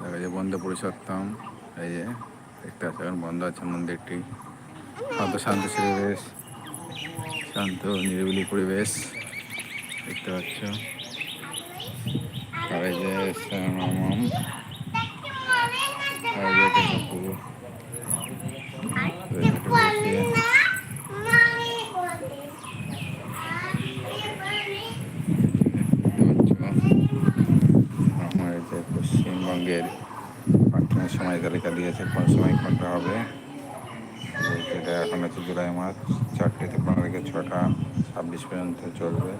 দেখো যে বন্ধ পুরুষোত্তম এই যে দেখতে পাচ্ছি, এখন বন্ধ আছে মন্দিরটি। শান্ত শান্ত পরিবেশ, শান্ত, নিরিবিলি পরিবেশ, দেখতে পাচ্ছ। এই যে শ্যামাম আর এই যে এটা ঠাকুর। এই যে এটা বসে। আমার এই যে পশ্চিমবঙ্গের প্রার্থনার সময় তালিকা দিয়েছে কোন সময় কোনটা হবে? এটা এখন হচ্ছে জুলাই মাস, চারটে থেকে পনেরো থেকে ছটা, ছাব্বিশ পর্যন্ত চলবে।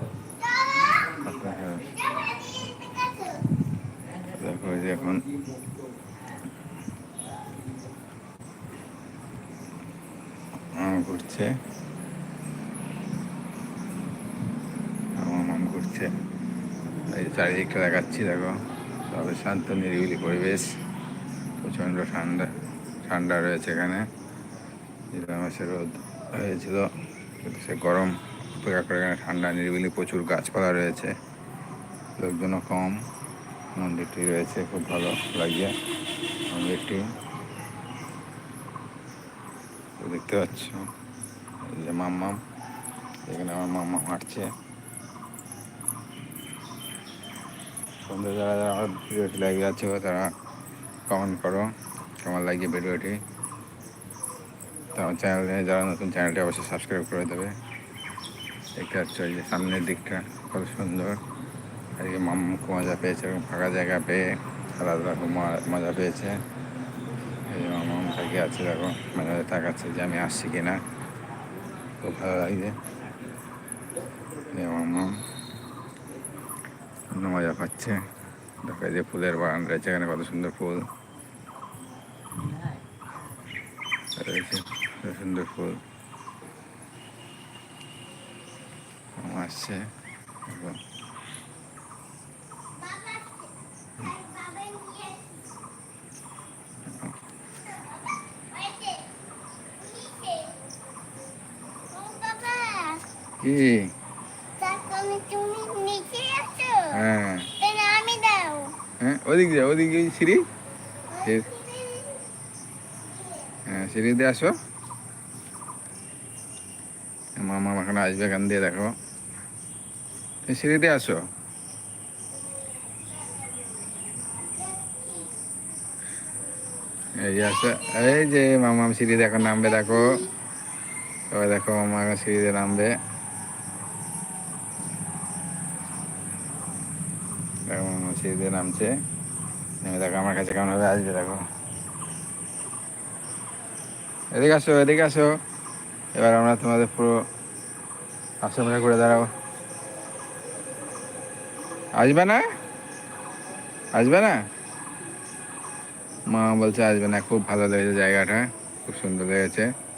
যে এখন ঘুরছে। মাম ঘুরছে। চারিদিকটা দেখাচ্ছি, দেখো। তবে শান্ত, নিরিবিলি পরিবেশ। প্রচণ্ড ঠান্ডা ঠান্ডা রয়েছে এখানে। মাসে রোদ হয়েছিল সে গরম অপেক্ষা করে এখানে ঠান্ডা, নিরিবিলি প্রচুর গাছপালা রয়েছে, লোকজনও কম। মন্দিরটি রয়েছে খুব ভালো লাগে মন্দিরটি। দেখতে পাচ্ছ যে মাম্মাম, এখানে আমার মাম্মা হাঁটছে। সন্ধ্যে যারা যারা আমার ভিডিওটি লাগিয়ে যাচ্ছে, তারা কমেন্ট করো কেমন লাগে ভিডিওটি তো আমার চ্যানেলে যারা নতুন চ্যানেলটি অবশ্যই সাবস্ক্রাইব করে দেবে। দেখতে পাচ্ছ এই যে সামনের দিকটা, কত সুন্দর। আজকে মাম্মা খুব মজা পেয়েছে এবং ফাঁকা জায়গা পেয়ে খেলাধুলা খুব মজা পেয়েছে। এই যে মাম্মাম তাকিয়ে আছে, দেখো, মাঝে তাকাচ্ছে যে আমি আসছি কিনা। খুব ভালো লাগছে। এই মাম্মাম মজা পাচ্ছে। দেখো এই যে ফুলের বাগান রয়েছে এখানে কত সুন্দর ফুল। রয়েছে সুন্দর ফুল। আসছে। কি? হ্যাঁ। হ্যাঁ ওদিক যা, ওদিক সিঁড়ি। হ্যাঁ সিঁড়িতে আসো। মামা এখানে আসবে এখান দিয়ে, দেখো। সিঁড়িতে আসো। এই যে আসো। এই যে মামা সিঁড়ি দেখো নামবে, দেখো। সবাই দেখো মামা সিঁড়িতে নামবে। দেখো মামা সিঁড়িতে নামছে। নেমে দেখো, আমার কাছে কেমন ভাবে আসবে, দেখো। এদিকে আসো এদিকে আসো। এবার আমরা তোমাদের পুরো আশেপাশে করে দাঁড়াও আসবে না? আসবে না? মা বলছে আসবে না, খুব ভালো লেগেছে জায়গাটা, খুব সুন্দর লেগেছে।